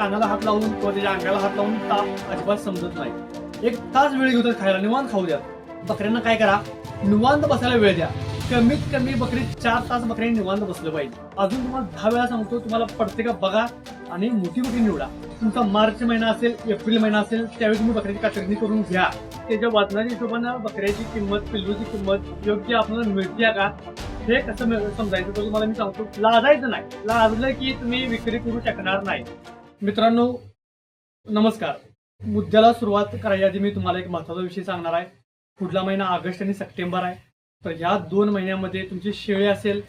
कानाला हात लावून किंवा त्याच्या अंगाला हात लावून ताप अजिबात समजत नाही. एक तास वेळ घेऊ खायला. निवांत खाऊ द्या. बकऱ्यांना काय करा? निवांत बसायला वेळ द्या. कमीत कमी बकरी चार तास बकऱ्यांनी निवांत बसलं पाहिजे. अजून तुम्हाला दहा वेळा सांगतो तुम्हाला पडते का बघा आणि मोठी बकरी निवडा. तुमचा मार्च महिना असेल एप्रिल महिना असेल त्यावेळी तुम्ही बकऱ्याची कातरणी करून घ्या. त्याच्या वजनाच्या हिशोबानं बकऱ्याची किंमत पिल्लूची किंमत योग्य आपल्याला मिळते का? हे कसं समजायचं? तर तुम्हाला मी सांगतो. लाजायचं नाही. लाजलं की तुम्ही विक्री करू शकणार नाही. मित्रांनो नमस्कार. मुद्द्याला सुरुवात करायच्या आधी मी तुम्हाला एक महत्त्वाचा विषय सांगणार आहे. पुढला महिना ऑगस्ट आणि सप्टेंबर आहे. तर ह्या दोन महिन्यामध्ये तुमची शेळी असेल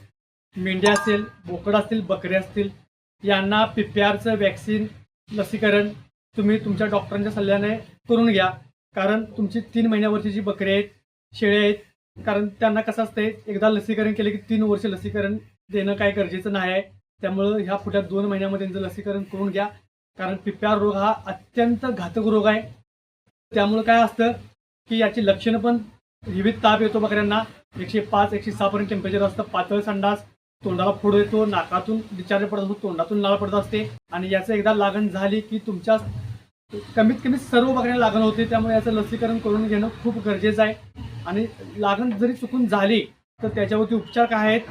मेंढ्या असेल बोकड असतील बकरे असतील यांना पीपीआरचं वॅक्सिन लसीकरण तुम्ही तुमच्या डॉक्टरांच्या सल्ल्याने करून घ्या. कारण तुमची तीन महिन्यावरची जी बकरी आहेत शेळी आहेत कारण त्यांना कसं असतंय एकदा लसीकरण केलं की तीन वर्ष लसीकरण देणं काय गरजेचं नाही आहे. त्यामुळं ह्या पुढच्या दोन महिन्यामध्ये त्यांचं लसीकरण करून घ्या. कारण पिप्यार रोग हा अत्यंत घातक रोग आहे. त्यामुळं काय असतं की याची लक्षणं पण विविध ताप येतो बकऱ्यांना. एकशे पाच एकशे सहापर्यंत टेम्परेचर असतं. पातळ संडास तोंडाला फोड येतो. नाकातून डिचार्ज पडत असतो. तोंडातून लाळ पडत असते. आणि याचं एकदा लागण झाली की तुमच्या कमीत कमी सर्व बकऱ्यांना लागण होते. त्यामुळे याचं लसीकरण करून घेणं खूप गरजेचं आहे. आणि लागण जरी चुकून झाली तर त्याच्यावरती उपचार काय आहेत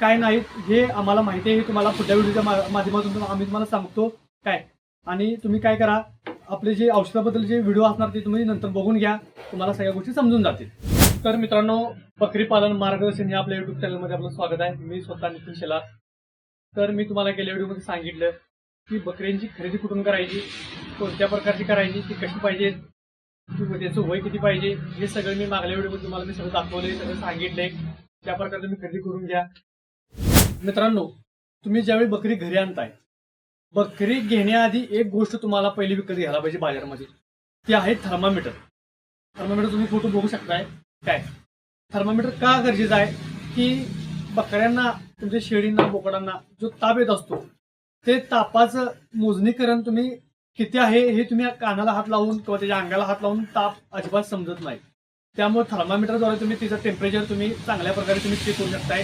काय नाहीत हे आम्हाला माहिती आहे. हे तुम्हाला पुढच्या व्हिडिओच्या माध्यमातून आम्ही तुम्हाला सांगतो काय. आणि तुम्ही काय करा आपले जे औषधाबद्दल जे व्हिडिओ असणार ते तुम्ही नंतर बघून घ्या. तुम्हाला सगळ्या गोष्टी समजून जातील. तर मित्रांनो बकरी पालन मार्गदर्शन हे आपल्या युट्यूब चॅनलमध्ये आपलं स्वागत आहे. मी स्वतः नितीन शेलार. तर मी तुम्हाला गेल्या व्हिडिओमध्ये सांगितलं की बकऱ्यांची खरेदी कुठून करायची कोणत्या प्रकारची करायची ती कशी पाहिजे त्याचं वय किती पाहिजे हे सगळं मी मागल्या व्हिडिओमध्ये तुम्हाला मी सगळं दाखवलंय सगळं सांगितलंय. त्या प्रकारे तुम्ही खरेदी करून घ्या. मित्रांनो तुम्ही ज्यावेळी बकरी घरी आणताय बकरी घेण्याआधी एक गोष्ट तुम्हाला पहिली विकत घ्यायला पाहिजे बाजारामध्ये. ती आहे थर्मामीटर. थर्मामीटर तुम्ही फोटो बघू शकताय. काय? थर्मामीटर का गरजेचं आहे? की बकऱ्यांना तुमच्या शेळींना बोकडांना जो ताप येत असतो ते तापाचं मोजणीकरण तुम्ही किती आहे हे तुम्ही कानाला हात लावून किंवा त्याच्या अंगाला हात लावून ताप अजिबात समजत नाही. त्यामुळे थर्मामीटरद्वारे तुम्ही तिचं टेम्परेचर तुम्ही चांगल्या प्रकारे तुम्ही चेक करू शकताय.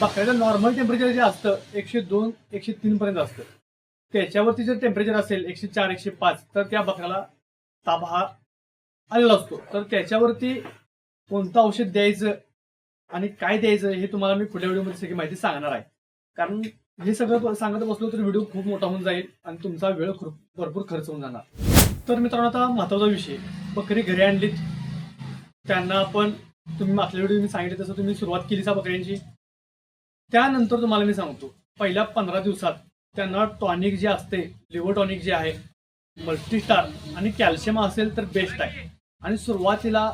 बकऱ्याचं नॉर्मल टेम्परेचर जे असतं एकशे दोन एकशे तीन पर्यंत असतं. त्याच्यावरती जर टेम्परेचर असेल एकशे चार एकशे पाच तर त्या बकऱ्याला ताप हा आलेला असतो. तर त्याच्यावरती कोणतं औषध द्यायचं आणि काय द्यायचं हे तुम्हाला मी पुढल्या व्हिडिओमध्ये सगळी माहिती सांगणार आहे. कारण हे सगळं सांगत बसलो तर व्हिडिओ खूप मोठा होऊन जाईल आणि तुमचा वेळ भरपूर खर्च होऊन जाणार. तर मित्रांनो आता महत्त्वाचा विषय. बकरी घरी आणलीत. त्यांना आपण तुम्ही मागल्या व्हिडिओ मी सांगितलं तसं तुम्ही सुरुवात केली सा बकऱ्यांची. त्यानंतर तुम्हाला मी सांगतो पहिल्या पंधरा दिवसात त्यांना टॉनिक जे असते लिव्हर टॉनिक जे आहे मल्टीस्टार आणि कॅल्शियम असेल तर बेस्ट आहे. आणि सुरुवातीला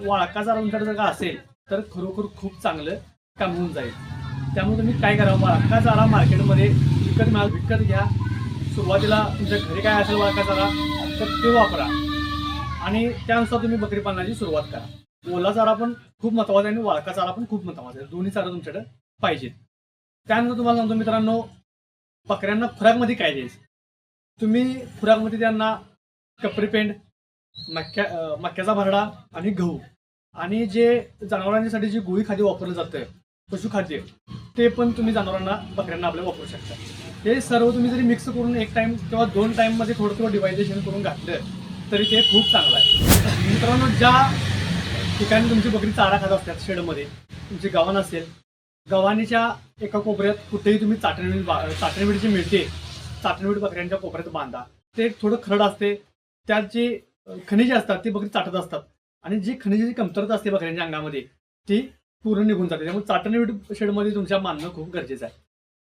वाळका जर तुमच्याकडे जर का असेल तर खरोखर खूप चांगलं काम होऊन जाईल. त्यामुळे तुम्ही काय करा वाळका चारा मार्केटमध्ये विकत मिळाल विकत घ्या. सुरुवातीला तुमच्या घरी काय असेल वाळका चारा तर ते वापरा. आणि त्यानुसार तुम्ही बकरी पालनाची सुरुवात करा. ओला चारा पण खूप महत्त्वाचा आहे आणि वाळका चारा पण खूप महत्त्वाचा आहे. दोन्ही चारा तुमच्याकडे पाहिजेत. त्यानंतर तुम्हाला सांगतो मित्रांनो बकऱ्यांना खुराकमध्ये काय द्यायचं? तुम्ही खुराकमध्ये त्यांना कपरी पेंड मक्या मक्याचा भरडा आणि गहू आणि जे जनावरांसाठी जे गोळी खाद्य वापरलं जातं पशुखाद्य ते पण तुम्ही जनावरांना बकऱ्यांना आपल्या वापरू शकता. हे सर्व तुम्ही जरी मिक्स करून एक टाइम किंवा दोन टाईममध्ये थोडं थोडं डिवायझेशन करून घातलं तरी ते खूप चांगलं आहे. मित्रांनो ज्या ठिकाणी तुमची बकरी चारा खात असतात शेडमध्ये तुमची गव्हाण असेल गव्हाणीच्या एका कोपऱ्यात कुठेही तुम्ही चाटणीवीट बा चाटणीवीट जी मिळते चाटणीवीट बकऱ्यांच्या कोपऱ्यात बांधा. ते थोडं खरड असते त्यात जी खनिजे असतात ती बकरी चाटत असतात. आणि जी खनिजेची कमतरता असते बकऱ्यांच्या अंगामध्ये ती पूर्ण निघून जाते. त्यामुळे चाटणीवीट शेडमध्ये तुमच्या मानणं खूप गरजेचं आहे.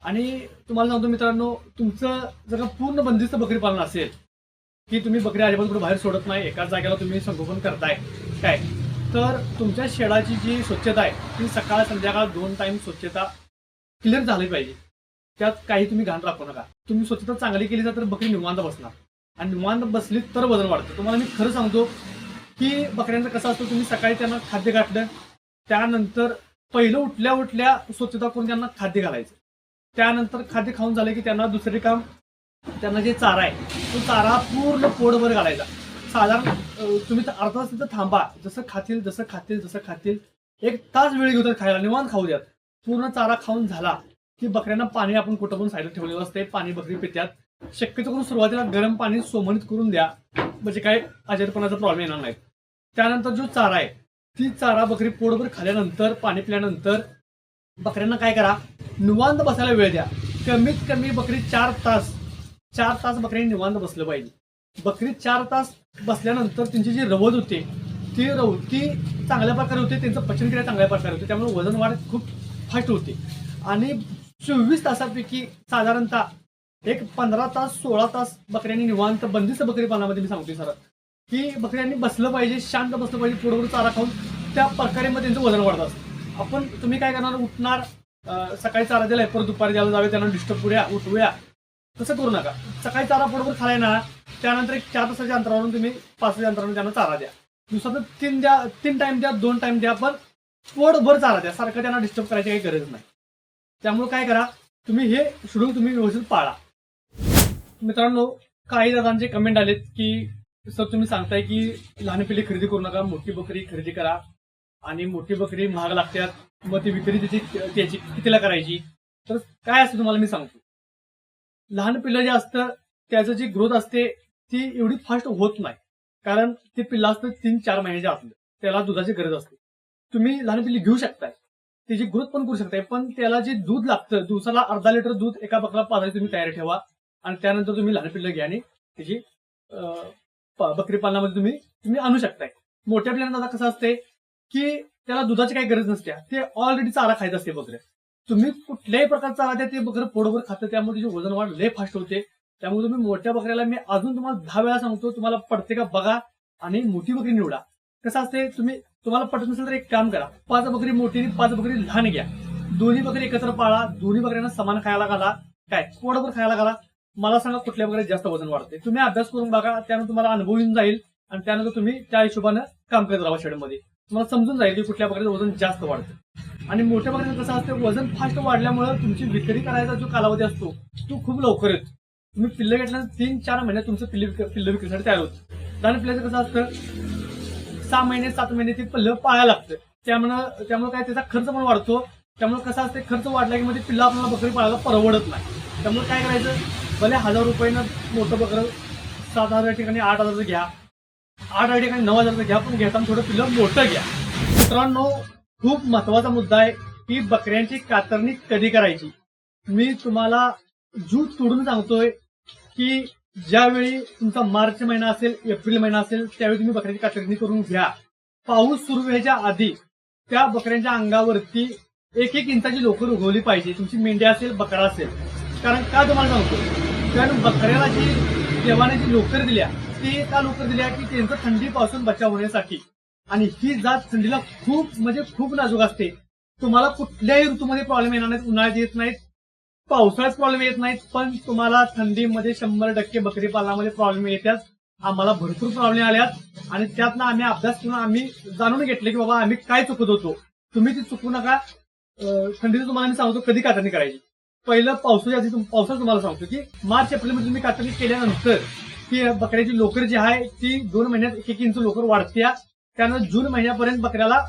आणि तुम्हाला सांगतो मित्रांनो तुमचं जर पूर्ण बंदिस्त बकरी पालन असेल की तुम्ही बकरी अजिबात कुठे बाहेर सोडत नाही एकाच जागेला तुम्ही संगोपन करताय. काय? तर तुमच्या शेडाची जी स्वच्छता आहे ती सकाळ संध्याकाळ दोन टाईम स्वच्छता क्लिअर झाली पाहिजे. त्यात काही तुम्ही घाण राखू नका. तुम्ही स्वच्छता चांगली केली तर बकरी निवांत बसणार. आणि निवांत बसली तर वजन वाढतं. तुम्हाला मी खरं सांगतो की बकऱ्यांचं कसं असतं तुम्ही सकाळी त्यांना खाद्य घातलं त्यानंतर पहिलं उठल्या उठल्या स्वच्छता करून त्यांना खाद्य घालायचं. त्यानंतर खाद्य खाऊन झालं की त्यांना दुसरे काम त्यांना जे चारा आहे तो चारा पूर्ण पोटभर घालायचा. साधारण तुम्ही अर्धा तास तिथं थांबा. जसं खातील जसं खातील जसं खातील. एक तास वेळ घेऊ खायला निवांत खाऊ द्यात पूर्ण चारा खाऊन झाला की बकऱ्यांना पाणी आपण कुठं पण साईडला ठेवलेलं असते पाणी बकरी पित्यात. शक्यतो करून सुरुवातीला गरम पाणी सोमनीत करून द्या. म्हणजे काय आजारपणाचा प्रॉब्लेम येणार नाही. त्यानंतर जो चारा आहे ती चारा बकरी पोटभर खाल्यानंतर पाणी पिल्यानंतर बकऱ्यांना काय करा निवांत बसायला वेळ द्या. कमीत कमी बकरी चार तास चार तास बकऱ्यांनी निवांत बसलं पाहिजे. बकरी चार तास बसल्यानंतर त्यांची जी रवत होते ती रव ती चांगल्या प्रकारे होते त्यांचं पचनक्रिया चांगल्या प्रकारे होते त्यामुळे वजन वाढ खूप फास्ट होते. आणि चोवीस तासापैकी साधारणतः एक पंधरा तास सोळा तास बकऱ्यांनी निवांत बंदिस्त बकरी पानामध्ये मी सांगतोय सर की बकऱ्यांनी बसलं पाहिजे शांत बसलं पाहिजे पोटभर चारा खाऊन त्या प्रकारे मग त्यांचं वजन वाढत असतं. आपण तुम्ही काय करणार उठणार सकाळी चारा दिलाय परत दुपारी द्यायला जावे त्यांना डिस्टर्ब करूया उठवूया तसं करू नका. सकाळी चारा पोटभर खालाय ना त्यानंतर एक चार तासाच्या अंतरावरून तुम्ही पाच तासाच्या अंतरावरून त्यांना चारा द्या. दिवसातून तीन द्या तीन टाइम द्या दोन टाइम द्या पण पोटभर चारा द्या. सारखं त्यांना डिस्टर्ब करायची काही गरज नाही. त्यामुळे काय करा तुम्ही हे शेड्यूल तुम्ही व्यवस्थित पाळा. मित्रांनो काही दादांचे कमेंट आलेत की सर तुम्ही सांगताय की लहान पिढी खरेदी करू नका मोठी बकरी खरेदी करा आणि मोठी बकरी महाग लागतात मग ती विक्री त्याची त्याची कितीला करायची? तर काय असतं तुम्हाला मी सांगतो. लहान पिल्लं जे असतं त्याचं जी ग्रोथ असते ती एवढी फास्ट होत नाही. कारण ते पिल्लं असतं तीन चार महिन्याच्या असलं त्याला दुधाची गरज असते. तुम्ही लहान पिल्ली घेऊ शकताय. त्याची ग्रोथ पण करू शकताय पण त्याला जे दूध लागतं दिवसाला अर्धा लिटर दूध एका बकरा पाजायला तुम्ही तयारी ठेवा आणि त्यानंतर तुम्ही लहान पिल्लं घ्या आणि त्याची बकरी पालनामध्ये तुम्ही तुम्ही आणू शकताय. मोठ्या पिल्लांना आता कसं असते की त्याला दुधाची काही गरज नसते. ते ऑलरेडी चारा खायचं असते बकऱ्या तुम्ही कुठल्याही प्रकारचा चारा ते बकरं पोटभर खातं. त्यामुळे तिची वजन वाढ लय फास्ट होते. त्यामुळे तुम्ही मोठ्या बकऱ्याला मी अजून तुम्हाला दहा वेळा सांगतो तुम्हाला पडते का बघा आणि मोठी बकरी निवडा. कसं असते तुम्ही तुम्हाला पटत नसेल तर एक काम करा. पाच बकरी मोठी आणि पाच बकरी लहान घ्या. दोन्ही बकरी एकत्र पाळा दोन्ही बकऱ्यांना समान खायला घाला. काय पोटभर खायला घाला. मला सांगा कुठल्या बकऱ्या जास्त वजन वाढते तुम्ही अभ्यास करून बघा त्यानंतर तुम्हाला अनुभव येऊन जाईल आणि त्यानंतर तुम्ही त्या हिशोबानं काम करत राहा शेडमध्ये तुम्हाला समजून जाईल की कुठल्या बकऱ्याचं वजन जास्त वाढतं. आणि मोठ्या बकऱ्याचं कसं असतं वजन फास्ट वाढल्यामुळे तुमची विक्री करायचा जो कालावधी असतो तो खूप लवकर येतो. तुम्ही पिल्लं घेतल्यानंतर तीन चार महिन्यात तुमचं पिल्ल विक- पिल्लं विक्रीसाठी तयार होतं. लहान पिल्लाचं कसं असतं सहा महिने सात महिने ते पिल्लं पाळायला लागतं. त्यामुळं त्यामुळे काय त्याचा खर्च पण वाढतो. त्यामुळे कसं असते खर्च वाढला की मध्ये पिल्लं आपल्याला बकरी पाळायला परवडत नाही. त्यामुळे काय करायचं भले हजार रुपयानं मोठं बकरं सात हजार ठिकाणी आठ हजारचं घ्या. आठ आठ ठिकाणी नऊ हजार घ्या पण घेताना थोडं पिल्लं मोठं घ्या. मित्रांनो खूप महत्त्वाचा मुद्दा आहे की बकऱ्यांची कातरणी कधी करायची? मी तुम्हाला जूत तोडून सांगतोय की ज्यावेळी तुमचा मार्च महिना असेल एप्रिल महिना असेल त्यावेळी तुम्ही बकऱ्याची कातरणी करून घ्या. पाऊस सुरू व्हायच्या आधी त्या बकऱ्यांच्या अंगावरती एक एक इंचाची लोकर उगवली पाहिजे. तुमची मेंढ्या असेल बकरा असेल. कारण का तुम्हाला सांगतो कारण बकऱ्याला जी देवाने जी लोकर दिल्या ती काल उत्तर दिले की त्यांचं थंडीपासून बचाव होण्यासाठी? आणि ही जात थंडीला खूप म्हणजे खूप नाजूक असते. तुम्हाला कुठल्याही ऋतूमध्ये प्रॉब्लेम येणार नाहीत उन्हाळ्यात येत नाहीत पावसाळ्यात प्रॉब्लेम येत नाहीत पण तुम्हाला थंडीमध्ये शंभर टक्के बकरी पालनामध्ये प्रॉब्लेम येतात आम्हाला भरपूर प्रॉब्लेम आल्यात. आणि त्यातनं आम्ही अभ्यास करून आम्ही जाणून घेतले की बाबा आम्ही काय चुकत होतो. तुम्ही ती चुकू नका. थंडीचं तुम्हाला मी सांगतो कधी कातरणी करायची? पहिलं पावसाच्या आधी पावसाचं तुम्हाला सांगतो की मार्च एप्रिलमध्ये तुम्ही कातरणी केल्यानंतर की बकऱ्याची लोकर जी आहे ती दोन महिन्यात एक एक इंच लोकर वाढते. त्यानंतर जून महिन्यापर्यंत बकऱ्याला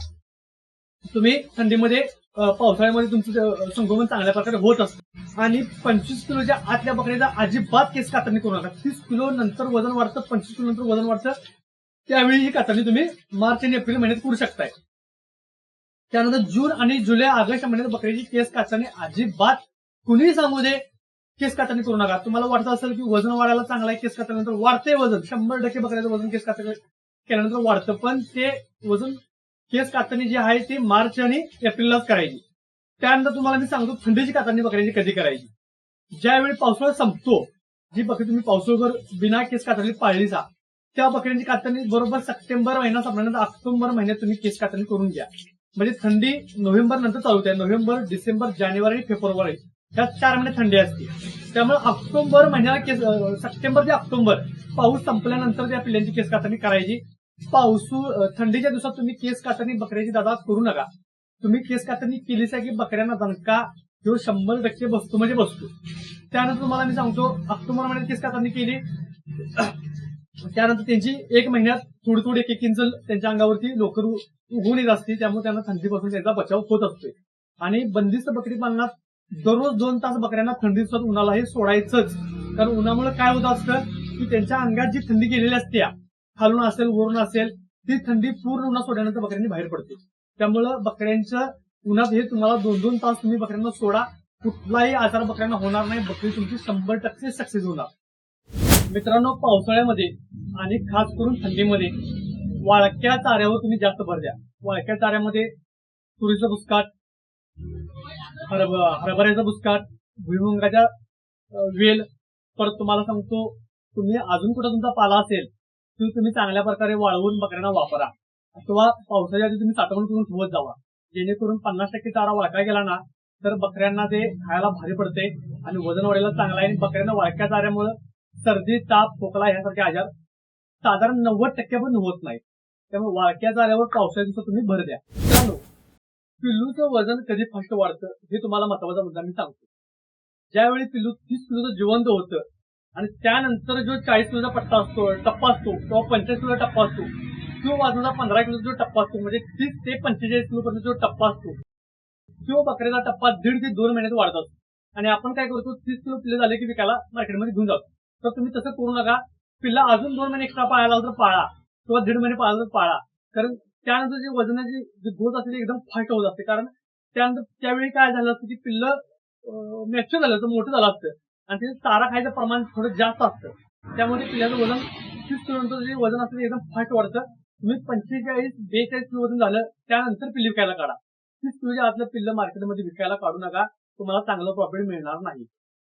तुम्ही थंडीमध्ये पावसाळ्यामध्ये तुमचं संगोपन चांगल्या प्रकारे होत असतं. आणि पंचवीस किलोच्या आतल्या बकऱ्याचा अजिबात केस कातरणी करू नका. तीस किलो नंतर वजन वाढतं पंचवीस किलो नंतर वजन वाढतं. त्यावेळी ही कातरणी तुम्ही मार्च आणि एप्रिल महिन्यात करू शकताय. त्यानंतर जून आणि जुलै ऑगस्ट महिन्यात बकऱ्याची केस कातरणी अजिबात कुणीही सांगू दे. केस कातरणी करू नका. तुम्हाला वाटत असेल की वजन वाढायला चांगला आहे केस कातरल्यानंतर वाढते वजन. शंभर टक्के बकऱ्याचं वजन केस कातरणी केल्यानंतर वाढतं. पण ते वजन केस कातरणी जी आहे ती मार्च आणि एप्रिललाच करायची. त्यानंतर तुम्हाला मी सांगतो थंडीची कातरणी बकऱ्याची कधी करायची? ज्यावेळी पावसाळा संपतो जी बकरी तुम्ही पावसाळ्यावर बिना केस कातरणी पाळली जा त्या बकऱ्यांची कातरणी बरोबर सप्टेंबर महिना संपल्यानंतर ऑक्टोबर महिन्यात तुम्ही केस कातरणी करून घ्या. म्हणजे थंडी नोव्हेंबर नंतर चालू आहे नोव्हेंबर डिसेंबर जानेवारी फेब्रुवारी. ह्या चार महिने थंडी असते. त्यामुळे ऑक्टोबर महिन्याला केस सप्टेंबर ते ऑक्टोबर पाऊस संपल्यानंतर त्या पिल्ल्यांची केस कातणी करायची. पाऊसू थंडीच्या दिवसात तुम्ही केस कातणी बकऱ्याची दादा करू नका. तुम्ही केस कातणी केलीच आहे की बकऱ्यांना दणका जो शंभर टक्के बसतो म्हणजे बसतो. त्यानंतर तुम्हाला मी सांगतो ऑक्टोबर महिन्यात केस कातणी केली. त्यानंतर त्यांची एक महिन्यात थोडी थोडी एक एक इंच त्यांच्या अंगावरती लोकर उ- उगवून येत असते. त्यामुळे त्यांना थंडीपासून त्यांचा बचाव होत असतोय. आणि बंदिस्त बकरी पालनात दररोज दोन तास बकऱ्यांना थंडी उन्हाला हे सोडायचंच. कारण उन्हामुळे काय होत असतं की त्यांच्या अंगात जी थंडी गेलेली असते खालून असेल वरून असेल ती थंडी पूर्ण उन्हा सोडल्यानंतर बकऱ्यांनी बाहेर पडते. त्यामुळं बकऱ्यांच्या उन्हात हे तुम्हाला दोन दोन तास तुम्ही बकऱ्यांना सोडा. कुठलाही आजार बकऱ्यांना होणार नाही. बकरी तुमची शंभर टक्के सक्सेस होणार. मित्रांनो पावसाळ्यामध्ये आणि खास करून थंडीमध्ये वाळक्या चाऱ्यावर तुम्ही जास्त भर द्या. वाळक्या चाऱ्यामध्ये तुरीचं भुसकाट हरभऱ्याचा बुसकाट भुईमुंगाच्या वेल. परत तुम्हाला सांगतो तुम्ही अजून कुठं तुमचा पाला असेल तो तुम्ही चांगल्या प्रकारे वाळवून बकऱ्यांना वापरा. अथवा पावसाच्या आधी तुम्ही साठवण करून ठेवत जावा. जेणेकरून पन्नास टक्के चारा वाळका गेला ना तर बकऱ्यांना ते खायला भारी पडते आणि वजन वाढायला चांगला आहे. आणि बकऱ्यांना वाळक्या चाऱ्यामुळे सर्दी ताप खोकला यासारखे आजार साधारण नव्वद टक्के पण होत नाही त्यामुळे वाळक्या चाऱ्यावर पावसाळ्या दिवसात तुम्ही भर द्या. पिल्लूचं वजन कधी फास्ट वाढतं हे तुम्हाला महत्त्वाचा मुद्दा मी सांगतो. ज्यावेळी पिल्लू तीस किलोचं जिवंत होतं आणि त्यानंतर जो चाळीस किलोचा पट्टा असतो टप्पा असतो किंवा पंचेचाळीस किलोचा टप्पा असतो किंवा वाजूचा पंधरा किलोचा जो टप्पा असतो म्हणजे तीस ते पंचेचाळीस किलो पर्यंत जो टप्पा असतो किंवा बकऱ्याचा टप्पा दीड ते दोन महिन्यात वाढत असतो. आणि आपण काय करतो तीस किलो पिल्ले झाले की विकायला मार्केटमध्ये घेऊन जातो. तर तुम्ही तसं करू नका. पिल्ला अजून दोन महिने एक्स्ट्रा पाळायला तर पाळा. किंवा दीड महिने पाळाला तर पाळा. कारण त्यानंतर जे वजनाची जी ग्रोथ असते ती एकदम फास्ट होत असते. कारण त्यानंतर त्यावेळी काय झालं असतं की पिल्लं मॅच्युअर झालं असतं मोठं झालं असतं. आणि त्याचं चारा खायचं प्रमाण थोडं जास्त असतं. त्यामुळे पिल्ल्याचं वजन शिफ्ट केल्यानंतर जे वजन असतं ते एकदम फास्ट वाढतं. तुम्ही पंचेचाळीस बेचाळीस किलो वजन झालं त्यानंतर पिल्ली विकायला काढा. तीस किलोच्या आतलं पिल्लं मार्केटमध्ये विकायला काढू नका. तुम्हाला चांगलं प्रॉफिट मिळणार नाही.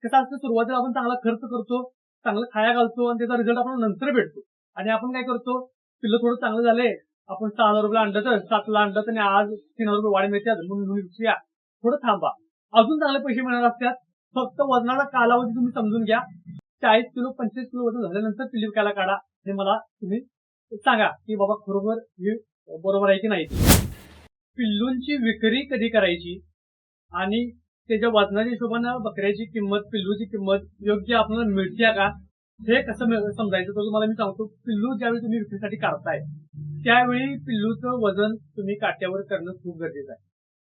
कसं असतं सुरुवातीला आपण चांगला खर्च करतो चांगलं खाया घालतो आणि त्याचा रिझल्ट आपण नंतर भेटतो. आणि आपण काय करतो पिल्लं थोडं चांगलं झालंय आपण सहा हजार रुपये आणलं तर सातला आणलं तर आणि आज तीन हजार रुपये वाढ मिळतात. म्हणून थोडं थांबा. अजून चांगले पैसे मिळणार असतात. फक्त वजनाचा कालावधी तुम्ही समजून घ्या. चाळीस किलो पंचवीस किलो वजन झाल्यानंतर पिल्ली विकायला काढा. हे मला तुम्ही सांगा की बाबा खरोबर हे बरोबर आहे की नाही? पिल्लूंची विक्री कधी करायची? आणि त्याच्या वजनाच्या हिशोबानं बकऱ्याची किंमत पिल्लूची किंमत योग्य आपल्याला मिळते का? हे कसं समजायचं? तर तुम्हाला मी सांगतो पिल्लू ज्यावेळी तुम्ही विक्रीसाठी काढताय त्यावेळी पिल्लूचं वजन तुम्ही काट्यावर करणं खूप गरजेचं आहे.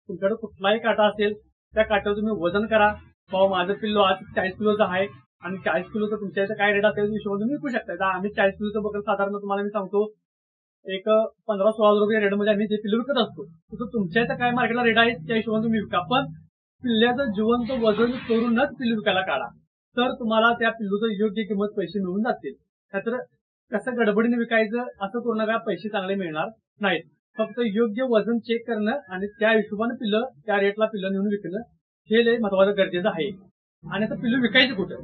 तुमच्याकडे कुठलाही काटा असेल त्या काट्यावर तुम्ही वजन करा. बाबा माझं पिल्लू आज चाळीस किलोचा आहे आणि चाळीस किलोचं तुमच्या इथं काय रेट असेल त्या हिशोबाने तुम्ही विकू शकता. आता आम्ही चाळीस किलोचं बघत साधारण तुम्हाला मी सांगतो एक पंधरा सोळा हजार रुपये रेटमध्ये आम्ही जे पिल्लू विकत असतो तसं तुमच्या इथं काय मार्केटला रेट आहे त्या हिशोबाने तुम्ही विका. पण पिल्ल्याचं जिवंत वजन करूनच पिल्लू विकायला काढा. तर तुम्हाला त्या पिल्लूचं योग्य किंमत पैसे मिळून जातील. नाहीतर कसं गडबडीने विकायचं असं करू नका पैसे चांगले मिळणार नाहीत. फक्त योग्य वजन चेक करणं आणि त्या हिशोबाने पिल्लं त्या रेटला पिल्लं नेऊन विकणं हे लय महत्वाचं गरजेचं आहे. आणि आता पिल्लू विकायचे कुठं?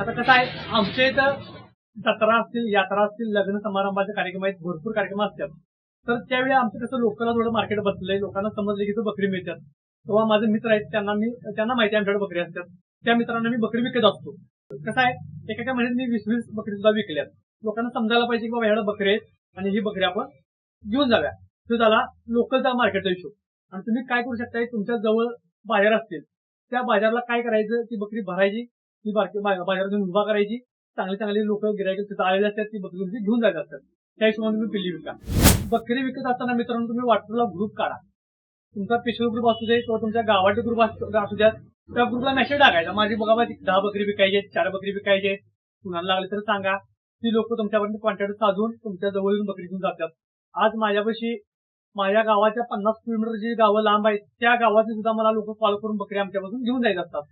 आता कसं आहे आमच्या इथं जत्रा असतील यात्रा असतील लग्न समारंभाचे कार्यक्रम आहेत भरपूर कार्यक्रम असतात. तर त्यावेळी आमचं कसं लोकांना थोडं मार्केट बसलंय लोकांना समजलं की तो बकरी मिळतात. तेव्हा माझे मित्र आहेत त्यांना मी त्यांना माहिती आहे आमच्याकडे बकरी असतात. त्या मित्रांना मी बकरी विकत असतो. कसं आहे? एका महिन्यात मी वीस वीस बकरी सुद्धा विकल्यात. लोकांना समजायला पाहिजे की बाबा ह्याला बकरी आहेत आणि ही बकरी आपण घेऊन जाव्या तो झाला लोकलचा मार्केटचा हिशोब. आणि तुम्ही काय करू शकता तुमच्या जवळ बाजार असतील. त्या बाजारला काय करायचं? ती बकरी भरायची. ती बाजारातून उभा करायची. चांगली चांगली लोक गिरायक तिथं आलेले असतात. ती बकरी तुमची घेऊन जायचं असतात. त्या हिशोबाने तुम्ही पिल्ली विका. बकरी विकत असताना मित्रांनो तुम्ही व्हॉट्सअपला ग्रुप काढा. तुमचा स्पेशल ग्रुप असू दे किंवा तुमच्या गावाचे ग्रुप असू द्यात. त्या ग्रुपला मेसेज टाकायचा. माझी बघा बा दहा बकरी विकायचे चार बकरी विकायचे कुणाला लागले तर सांगा. ती लोक तुमच्यापर्यंत कॉन्टॅक्ट साधून तुमच्या जवळ येऊन बकरी घेऊन जातात. आज माझ्यापाशी माझ्या गावाच्या पन्नास किलोमीटर जी गावं लांब आहेत त्या गावाची सुद्धा मला लोक कॉल करून बकरी आमच्यापासून घेऊन जायचे असतात.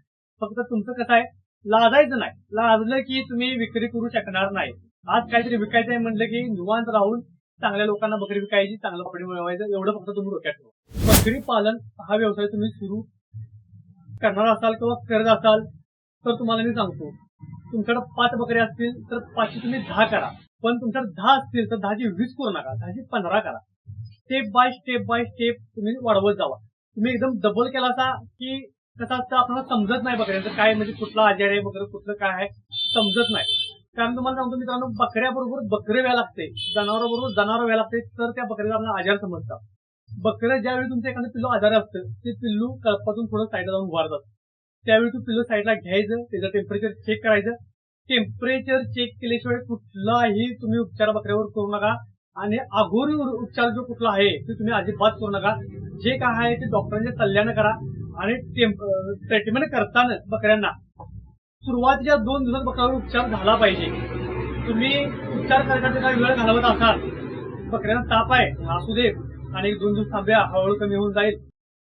फक्त तुमचं कसं आहे लाजायचं नाही. लाजलं की तुम्ही विक्री करू शकणार नाही. आज काहीतरी विकायचं आहे म्हणलं की निवांत राहून चांगल्या लोकांना बकरी विकायची चांगलं कपडे मिळवायचं एवढं फक्त तुम्ही डोक्यात ठेवा. बकरी पालन हा व्यवसाय तुम्ही सुरू करणार असाल किंवा करत असाल तर तुम्हाला मी सांगतो. तुमच्याकडे पाच बकऱ्या असतील तर पाचशे तुम्ही दहा करा. पण तुमच्याकडे दहा असतील तर दहाची वीस करू नका. दहाची पंधरा करा. Step by step by step तुम्ही वाढवत जावा. तुम्ही एकदम डबल केला असा की कसं असतं आपल्याला समजत नाही बकऱ्यांचं काय म्हणजे कुठला आजार आहे वगैरे कुठलं काय आहे समजत नाही. कारण तुम्हाला सांगतो मित्रांनो बकऱ्याबरोबर बकरे व्हायला लागते जनावराबरोबर जनावर व्हायला लागते तर त्या बकऱ्याला आपल्याला आजार समजतात. बकरं ज्यावेळी तुमचं एखादं पिल्लू आजारी असतं ते पिल्लू कळपातून थोडं साईडला जाऊन उभारतात त्यावेळी तू पिल्लू साईडला घ्यायचं त्याचं टेम्परेचर चेक करायचं. टेम्परेचर चेक केल्याशिवाय कुठलाही तुम्ही उपचार बकऱ्यावर करू नका. आणि अघोरी उपचार जो कुठला आहे ते तुम्ही अजिबात करू नका. जे काय आहे ते डॉक्टरांच्या सल्ल्यानं करा. आणि ट्रीटमेंट करताना बकऱ्यांना सुरुवातीच्या दोन दिवसात बकऱ्यावर उपचार झाला पाहिजे. तुम्ही उपचार करण्यासाठी काही वेळ घालवत असाल बकऱ्यांना ताप आहे असू दे. आणि दोन दिवस थांब्या हळूहळू कमी होऊन जाईल.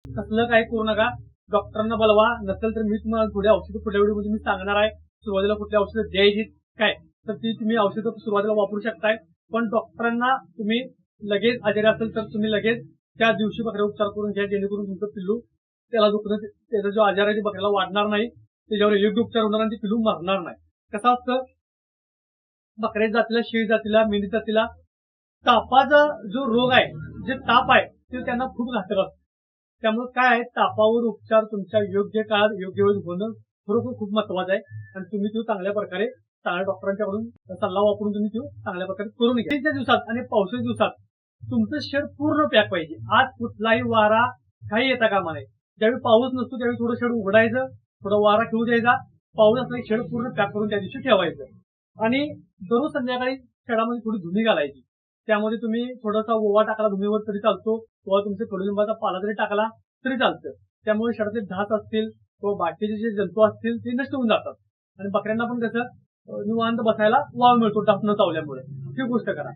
कसलं काही करू नका. डॉक्टरांना बोलवा. नसेल तर मी तुम्हाला थोडी औषधं पुढल्या व्हिडिओमध्ये मी सांगणार आहे. सुरुवातीला कुठली औषधं द्यायची काय? तर ती तुम्ही औषधं सुरुवातीला वापरू शकताय. पण डॉक्टरांना तुम्ही लगेच आजारी असेल तर तुम्ही लगेच त्या दिवशी बकऱ्या उपचार करून घ्या. जेणेकरून तुमचं पिल्लू त्याला दुखणं त्याचा जो आजार आहे ते बकऱ्याला वाढणार नाही त्याच्यावर योग्य उपचार होणार आणि ते पिल्लू मरणार नाही. कसं असतं? बकऱ्या जातीला शेळी जातीला मेंढी जातीला तापाचा जो रोग आहे जे ताप आहे ते त्यांना खूप घातक असतं. त्यामुळे काय आहे तापावर उपचार तुमच्या योग्य काळात योग्य वेळी होणं खरोखर खूप महत्वाचं आहे. आणि तुम्ही तो चांगल्या प्रकारे चांगल्या डॉक्टरांच्याकडून सल्ला वापरून तुम्ही तो चांगल्या प्रकारे करून घ्या. दिवसात आणि पावसाच्या दिवसात तुमचं शेड पूर्ण पॅक पाहिजे. आज कुठलाही वारा काही येता कामा नये. ज्यावेळी पाऊस नसतो त्यावेळी थोडं शेड उघडायचं थोडं वारा खेळू द्यायचा. पाऊस असला की शेड पूर्ण पॅक करून त्या दिवशी ठेवायचं. आणि दररोज संध्याकाळी शेडामध्ये थोडी धुणी घालायची. त्यामध्ये तुम्ही थोडासा ओवा टाकला भूमीवर तरी चालतो. किंवा तुमचे कडुलिंबाचा पाला जरी टाकला तरी चालतं. त्यामुळे शेडातले धास असतील किंवा बाकीचे जे जंतू असतील ते नष्ट होऊन जातात. आणि बकऱ्यांना पण कसं निवांत बसायला वाव मिळतो डास न चावल्यामुळे. ही गोष्ट करा.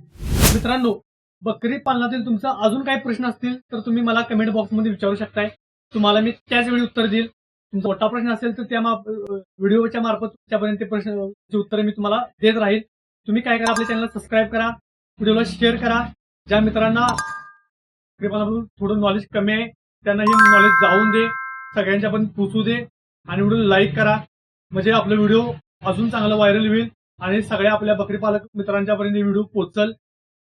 मित्रांनो बकरी पालनातील तुमचा अजून काही प्रश्न असतील तर तुम्ही मला कमेंट बॉक्समध्ये विचारू शकताय. तुम्हाला मी त्याच वेळी उत्तर देईल. तुमचा मोठा प्रश्न असेल तर त्या व्हिडिओच्या मार्फत त्यापर्यंत प्रश्न उत्तर मी तुम्हाला देत राहील. तुम्ही काय करा आपल्या चॅनलला सबस्क्राईब करा. व्हिडिओला शेअर करा. ज्या मित्रांना बकरीपालनाबद्दल थोडं नॉलेज कमी आहे त्यांना हे नॉलेज जाऊन दे सगळ्यांच्या पण पोचू दे आणि व्हिडिओ लाईक करा. म्हणजे आपलं व्हिडिओ अजून चांगला व्हायरल होईल आणि सगळ्या आपल्या बकरी पालक मित्रांच्यापर्यंत व्हिडिओ पोचल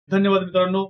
धन्यवाद मित्रांनो.